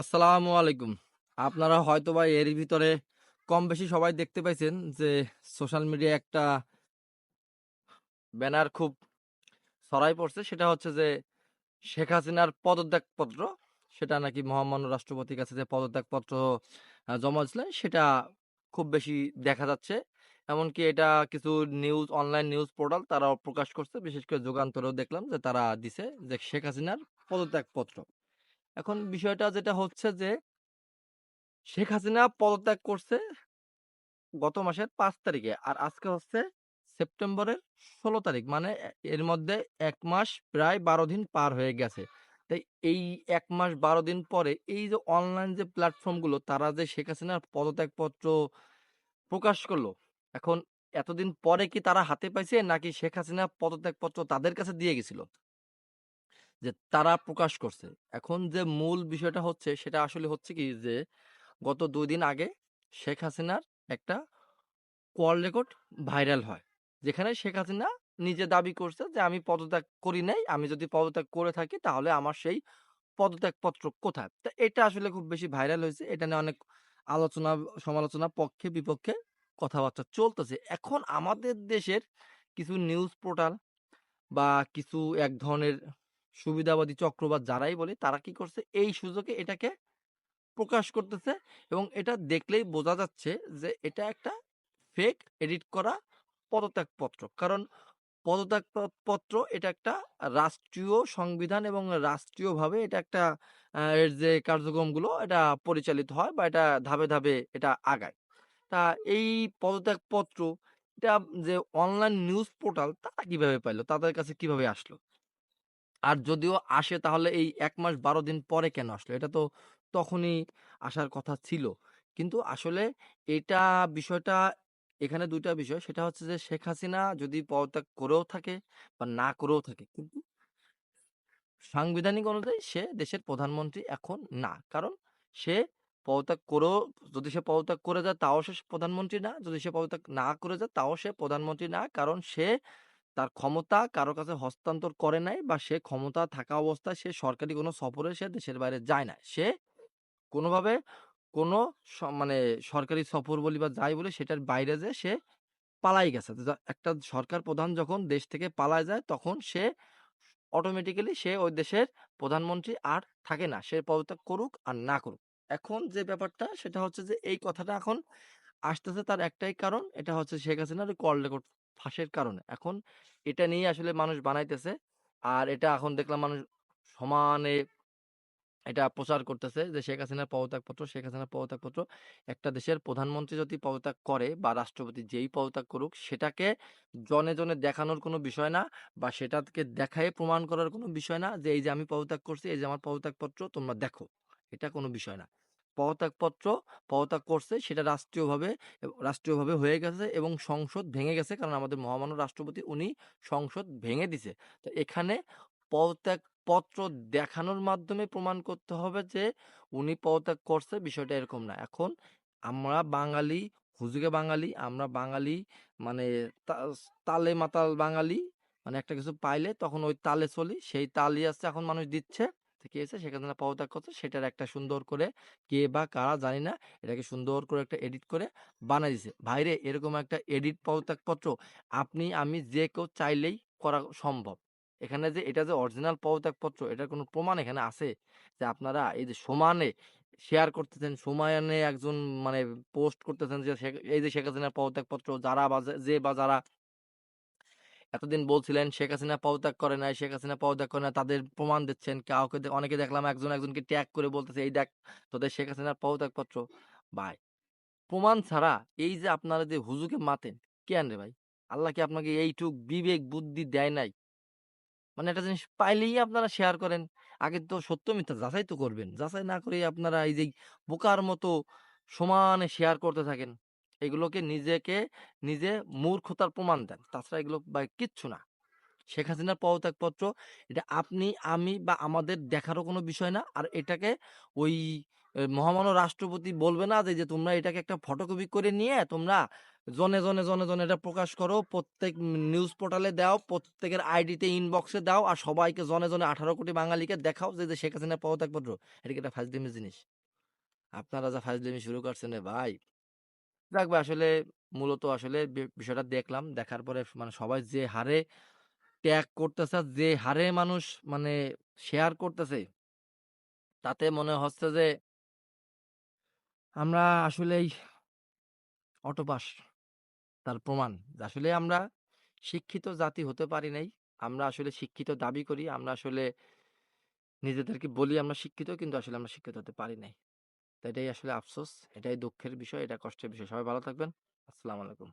আসসালামু আলাইকুম। আপনারা হয়তোবা এরই ভিতরে কম বেশি সবাই দেখতে পাইছেন যে সোশ্যাল মিডিয়া একটা ব্যানার খুব ছড়াই পড়ছে। সেটা হচ্ছে যে শেখ হাসিনার পদত্যাগপত্র সেটা নাকি মহামান্য রাষ্ট্রপতির কাছে যে পদত্যাগপত্র জমা দিছিলেন সেটা খুব বেশি দেখা যাচ্ছে। এমনকি এটা কিছু নিউজ, অনলাইন নিউজ পোর্টাল তারাও প্রকাশ করছে। বিশেষ করে যুগান্তরেও দেখলাম যে তারা দিছে যে শেখ হাসিনার পদত্যাগপত্র। এখন বিষয়টা যেটা হচ্ছে যে, শেখ হাসিনা পদত্যাগ করছে গত মাসের ৫ তারিখে। আর আজকে হচ্ছে সেপ্টেম্বরের ১৬ তারিখ। মানে এর মধ্যে ১ মাস প্রায় ১২ দিন পার হয়ে গেছে। তাই এই এক মাস ১২ দিন পরে এই যে অনলাইন যে প্ল্যাটফর্মগুলো তারা যে শেখ হাসিনার পদত্যাগপত্র প্রকাশ করল। এখন এতদিন পরে কি তারা হাতে পাইছে নাকি শেখ হাসিনা পদত্যাগপত্র তাদের কাছে দিয়ে গেছিল? যে তারা প্রকাশ করছে। এখন যে মূল বিষয়টা হচ্ছে, সেটা আসলে হচ্ছে কি যে, গত ২ দিন আগে শেখ হাসিনার একটা কল রেকর্ড ভাইরাল হয়। যেখানে শেখ হাসিনা নিজে দাবি করছে যে, আমি পদত্যাগ করি নাই। আমি যদি পদত্যাগ করে থাকি, তাহলে আমার সেই পদত্যাগপত্র কোথায়? তো এটা আসলে খুব বেশি ভাইরাল হইছে। এটা নিয়ে অনেক আলোচনা, সমালোচনা পক্ষে, বিপক্ষে কথাবার্তা চলতেছে। এখন আমাদের দেশের কিছু নিউজ পোর্টাল বা কিছু এক ধরনের সুবিধাবাদী চক্র বা যারাই বলি তারা কি করছে এই সুযোগে এটাকে প্রকাশ করতেছে এবং এটা দেখলেই বোঝা যাচ্ছে যে এটা একটা ফেক এডিট করা পদত্যাগপত্র। কারণ পদত্যাগ পত্র এটা একটা রাষ্ট্রীয় সংবিধান এবং রাষ্ট্রীয়ভাবে এটা একটা এর যে কার্যক্রমগুলো এটা পরিচালিত হয় বা এটা ধাপে, ধাপে এটা আগায়। তা এই পদত্যাগপত্র এটা যে অনলাইন নিউজ পোর্টাল তারা কীভাবে পাইলো? তাদের কাছে কীভাবে আসলো? আর যদিও আসে তাহলে এই ১ মাস ১২ দিন পরে কেন আসলো? এটা তো তখনই আসার কথা ছিল। কিন্তু আসলে এটা বিষয়টা, এখানে ২ টা বিষয়। সেটা হচ্ছে যে শেখ হাসিনা যদি পদত্যাগ করেও থাকে বা না করেও থাকে, কিন্তু সাংবিধানিক অনুযায়ী সে দেশের প্রধানমন্ত্রী এখন না। কারণ সে পদত্যাগ করেও, যদি সে পদত্যাগ করে যায়, তাও সে প্রধানমন্ত্রী না। যদি সে পদত্যাগ না করে যায়, তাও সে প্রধানমন্ত্রী না। কারণ সে তার ক্ষমতা কারও কাছে হস্তান্তর করে নাই বা সে ক্ষমতা থাকা অবস্থায় সে সরকারি কোনো সফরে সে দেশের বাইরে যায় না। সে কোনোভাবে কোনো মানে সরকারি সফর বলি বা যাই বলি সেটার বাইরে যেয়ে সে পালাই গেছে। একটা সরকার প্রধান যখন দেশ থেকে পালায় যায় তখন সে অটোমেটিক্যালি সে ওই দেশের প্রধানমন্ত্রী আর থাকে না। সে পদত্যাগ করুক আর না করুক। এখন যে ব্যাপারটা সেটা হচ্ছে যে এই কথাটা এখন আসতেছে তার একটাই কারণ। এটা হচ্ছে শেখ হাসিনার কল রেকর্ড ফাঁসের কারণে। এখন এটা নিয়ে আসলে মানুষ বানাইতেছে। আর এটা এখন দেখলাম মানুষ সমানে এটা প্রচার করতেছে যে শেখ হাসিনার পদত্যাগপত্র, শেখ হাসিনার পদত্যাগপত্র। একটা দেশের প্রধানমন্ত্রী যদি পদত্যাগ করে বা রাষ্ট্রপতি যেই পদত্যাগ করুক সেটাকে জনে, জনে দেখানোর কোনো বিষয় না বা সেটাকে দেখায় প্রমাণ করার কোনো বিষয় না যে এই যে আমি পদত্যাগ করছি, এই যে আমার পদত্যাগপত্র তোমরা দেখো। এটা কোনো বিষয় না। পদত্যাগপত্র পদত্যাগ করছে সেটা রাষ্ট্রীয়ভাবে রাষ্ট্রীয়ভাবে হয়ে গেছে এবং সংসদ ভেঙে গেছে। কারণ আমাদের মহামান্য রাষ্ট্রপতি উনি সংসদ ভেঙে দিছে। তো এখানে পদত্যাগপত্র দেখানোর মাধ্যমে প্রমাণ করতে হবে যে উনি পদত্যাগ করছে বিষয়টা এরকম না। এখন আমরা বাঙালি, হুজুগে বাঙালি, আমরা বাঙালি মানে তালে মাতাল বাঙালি। মানে একটা কিছু পাইলে তখন ওই তালে চলি। সেই তালই আছে এখন মানুষ দিচ্ছে। তো কি হয়েছে শেখ হাসিনা পদত্যাগ করছে সেটার একটা সুন্দর করে কে বা কারা জানি না এটাকে সুন্দর করে একটা এডিট করে বানায় দিছে। ভাইরে এরকম একটা এডিট পদত্যাগপত্র আপনি আমি যে কেউ চাইলেই করা সম্ভব। এখানে যে এটা যে অরিজিনাল পদত্যাগপত্র এটার কোনো প্রমাণ এখানে আছে? যে আপনারা এই যে সমানে শেয়ার করতেছেন, সমানে একজন মানে পোস্ট করতেছেন যে এই যে শেখ হাসিনার পদত্যাগপত্র যারা বা যে বা যারা এতদিন বলছিলেন শেখ হাসিনা পদত্যাগ করে নাই, শেখ হাসিনা পদত্যাগ করে না তাদের প্রমাণ দিচ্ছেন। কাউকে অনেকে দেখলাম একজন একজনকে ট্যাগ করে বলতেছে, "এই দেখ তোদের শেখ হাসিনার পদত্যাগ পত্র ভাই প্রমাণ ছাড়া এই যে আপনারা যে হুজুগে মাতেন, কেন রে ভাই? আল্লাহ কি আপনাকে এইটুক বিবেক বুদ্ধি দেয় নাই? মানে একটা জিনিস পাইলেই আপনারা শেয়ার করেন। আগে তো সত্য মিথ্যা যাচাই তো করবেন। যাচাই না করেই আপনারা এই যে বোকার মতো সমানে শেয়ার করতে থাকেন। এগুলোকে নিজেকে নিজে মূর্খতার প্রমাণ দেন। তাছাড়া এগুলো ভাই কিচ্ছু না। শেখ হাসিনার পদত্যাগপত্র এটা আপনি, আমি বা আমাদের দেখারও কোনো বিষয় না। আর এটাকে ওই মহামান্য রাষ্ট্রপতি বলবে না যে, তোমরা এটাকে একটা ফটোকপি করে নিয়ে তোমরা জনে, জনে, জনে, জনে এটা প্রকাশ করো। প্রত্যেক নিউজ পোর্টালে দাও, প্রত্যেকের আইডিতে ইনবক্সে দাও। আর সবাইকে জনে, জনে ১৮ কোটি বাঙালিকে দেখাও যে, শেখ হাসিনার পদত্যাগপত্র। এটা একটা ফাজলামি জিনিস? আপনারা যা ফাজলামি শুরু করছেন ভাই। যাক আসলে মূলত আসলে বিষয়টা দেখলাম। দেখার পরে মানে সবাই যে হারে ট্যাগ করতেছে, যে হারে মানুষ মানে শেয়ার করতেছে তাতে মনে হচ্ছে যে আমরা আসলেই অটোপাস। তার প্রমাণ আসলে আমরা শিক্ষিত জাতি হতে পারি নাই। আমরা আসলে শিক্ষিত দাবি করি। আমরা আসলে নিজেদেরকে বলি আমরা শিক্ষিত কিন্তু আসলে আমরা শিক্ষিত হতে পারি নাই। তো এটাই আসলে আফসোস। এটাই দুঃখের বিষয়, এটা কষ্টের বিষয়। সবাই ভালো থাকবেন। আসসালামু আলাইকুম।